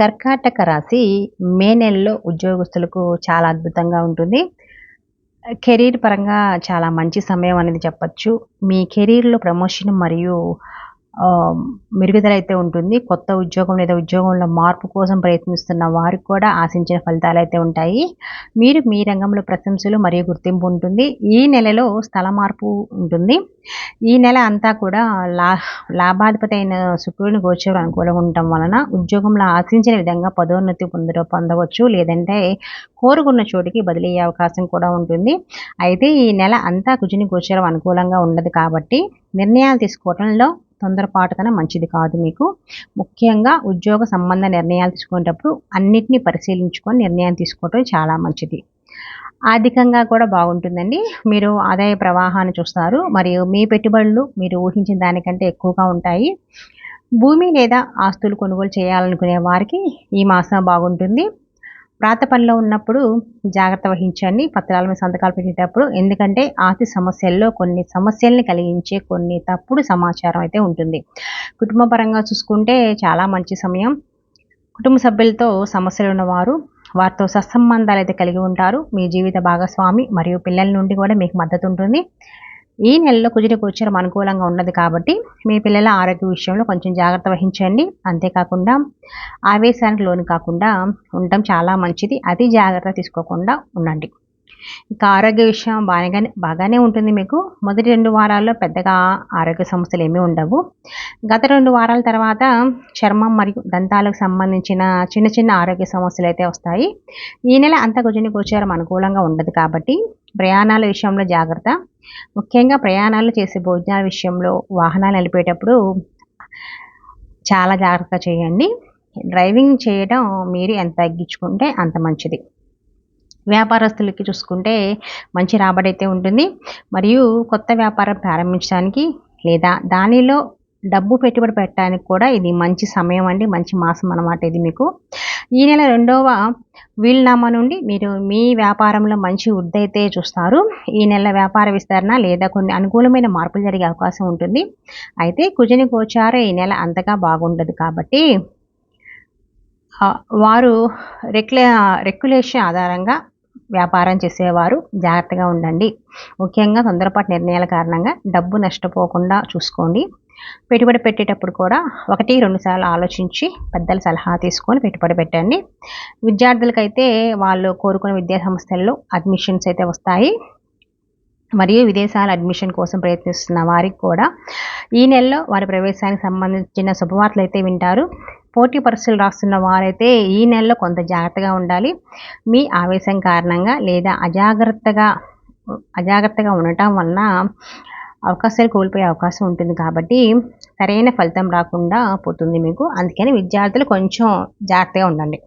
కర్కాటక రాశి మే నెలలో ఉద్యోగస్తులకు చాలా అద్భుతంగా ఉంటుంది. కెరీర్ పరంగా చాలా మంచి సమయం అనేది చెప్పచ్చు. మీ కెరీర్లో ప్రమోషన్ మరియు మెరుగుదల అయితే ఉంటుంది. కొత్త ఉద్యోగం లేదా ఉద్యోగంలో మార్పు కోసం ప్రయత్నిస్తున్న వారికి కూడా ఆశించిన ఫలితాలు అయితే ఉంటాయి. మీరు మీ రంగంలో ప్రశంసలు మరియు గుర్తింపు ఉంటుంది. ఈ నెలలో స్థల మార్పు ఉంటుంది. ఈ నెల అంతా కూడా లా లాభాధిపతి అయిన శుక్రుని గోచరం అనుకూలంగా ఉండటం వలన ఉద్యోగంలో ఆశించిన విధంగా పదోన్నతి పొందడం పొందవచ్చు. లేదంటే కోరుకున్న చోటికి బదిలీ అవకాశం కూడా ఉంటుంది. అయితే ఈ నెల అంతా కుజుని గోచరం అనుకూలంగా ఉండదు కాబట్టి నిర్ణయాలు తీసుకోవడంలో తొందరపాటుతనం మంచిది కాదు మీకు. ముఖ్యంగా ఉద్యోగ సంబంధ నిర్ణయాలు తీసుకునేటప్పుడు అన్నిటినీ పరిశీలించుకొని నిర్ణయం తీసుకోవటం చాలా మంచిది. ఆర్థికంగా కూడా బాగుంటుందండి. మీరు ఆదాయ ప్రవాహాన్ని చూస్తారు. మరియు మీ పెట్టుబడులు మీరు ఊహించిన దానికంటే ఎక్కువగా ఉంటాయి. భూమి లేదా ఆస్తులు కొనుగోలు చేయాలనుకునే వారికి ఈ మాసం బాగుంటుంది. ప్రాత పనిలో ఉన్నప్పుడు జాగ్రత్త వహించండి. పత్రాల మీద సంతకాలు పెట్టేటప్పుడు ఎందుకంటే ఆస్తి సమస్యల్లో కొన్ని సమస్యల్ని కలిగించే కొన్ని తప్పుడు సమాచారం అయితే ఉంటుంది. కుటుంబపరంగా చూసుకుంటే చాలా మంచి సమయం. కుటుంబ సభ్యులతో సమస్యలు ఉన్నవారు వారితో సత్సంబంధాలు అయితే కలిగి ఉంటారు. మీ జీవిత భాగస్వామి మరియు పిల్లల నుండి కూడా మీకు మద్దతు ఉంటుంది. ఈ నెలలో కుజిరి గోచరం అనుకూలంగా ఉన్నది కాబట్టి మీ పిల్లల ఆరోగ్య విషయంలో కొంచెం జాగ్రత్త వహించండి. అంతేకాకుండా ఆవేశానికి లోను కాకుండా ఉండటం చాలా మంచిది. అతి జాగ్రత్త తీసుకోకుండా ఉండండి. ఇక ఆరోగ్య విషయం బాగానే బాగానే ఉంటుంది మీకు. మొదటి రెండు వారాల్లో పెద్దగా ఆరోగ్య సమస్యలు ఏమీ ఉండవు. గత రెండు వారాల తర్వాత చర్మం మరియు దంతాలకు సంబంధించిన చిన్న చిన్న ఆరోగ్య సమస్యలు అయితే వస్తాయి. ఈ నెల అంత గుజుని గోచారం అనుకూలంగా ఉండదు కాబట్టి ప్రయాణాల విషయంలో జాగ్రత్త. ముఖ్యంగా ప్రయాణాలు చేసే భోజనాల విషయంలో వాహనాలు నడిపేటప్పుడు చాలా జాగ్రత్త చేయండి. డ్రైవింగ్ చేయడం మీరు ఎంత తగ్గించుకుంటే అంత మంచిది. వ్యాపారస్తులకి చూసుకుంటే మంచి రాబడి అయితే ఉంటుంది. మరియు కొత్త వ్యాపారం ప్రారంభించడానికి లేదా దానిలో డబ్బు పెట్టుబడి పెట్టడానికి కూడా ఇది మంచి సమయం అండి. మంచి మాసం అన్నమాట ఇది మీకు. ఈ నెల రెండవ వీల్నామా నుండి మీరు మీ వ్యాపారంలో మంచి వృద్ధి అయితే చూస్తారు. ఈ నెల వ్యాపార విస్తరణ లేదా కొన్ని అనుకూలమైన మార్పులు జరిగే అవకాశం ఉంటుంది. అయితే కుజని గోచార ఈ నెల అంతగా బాగుండదు కాబట్టి వారు రెక్లే రెక్యులేషన్ ఆధారంగా వ్యాపారం చేసేవారు. జాగ్రత్తగా ఉండండి. ముఖ్యంగా తొందరపాటు నిర్ణయాల కారణంగా డబ్బు నష్టపోకుండా చూసుకోండి. పెట్టుబడి పెట్టేటప్పుడు కూడా ఒకటి రెండు సార్లు ఆలోచించి పెద్దల సలహా తీసుకొని పెట్టుబడి పెట్టండి. విద్యార్థులకైతే వాళ్ళు కోరుకున్న విద్యా సంస్థల్లో అడ్మిషన్స్ అయితే వస్తాయి. మరియు విదేశాల అడ్మిషన్ కోసం ప్రయత్నిస్తున్న వారికి కూడా ఈ నెలలో వారి ప్రవేశానికి సంబంధించిన శుభవార్తలు అయితే వింటారు. పోటీ పరీక్షలు రాస్తున్న వారైతే ఈ నెలలో కొంత జాగ్రత్తగా ఉండాలి. మీ ఆవేశం కారణంగా లేదా అజాగ్రత్తగా అజాగ్రత్తగా ఉండటం వలన అవకాశాలు కోల్పోయే అవకాశం ఉంటుంది కాబట్టి సరైన ఫలితం రాకుండా పోతుంది మీకు. అందుకని విద్యార్థులు కొంచెం జాగ్రత్తగా ఉండండి.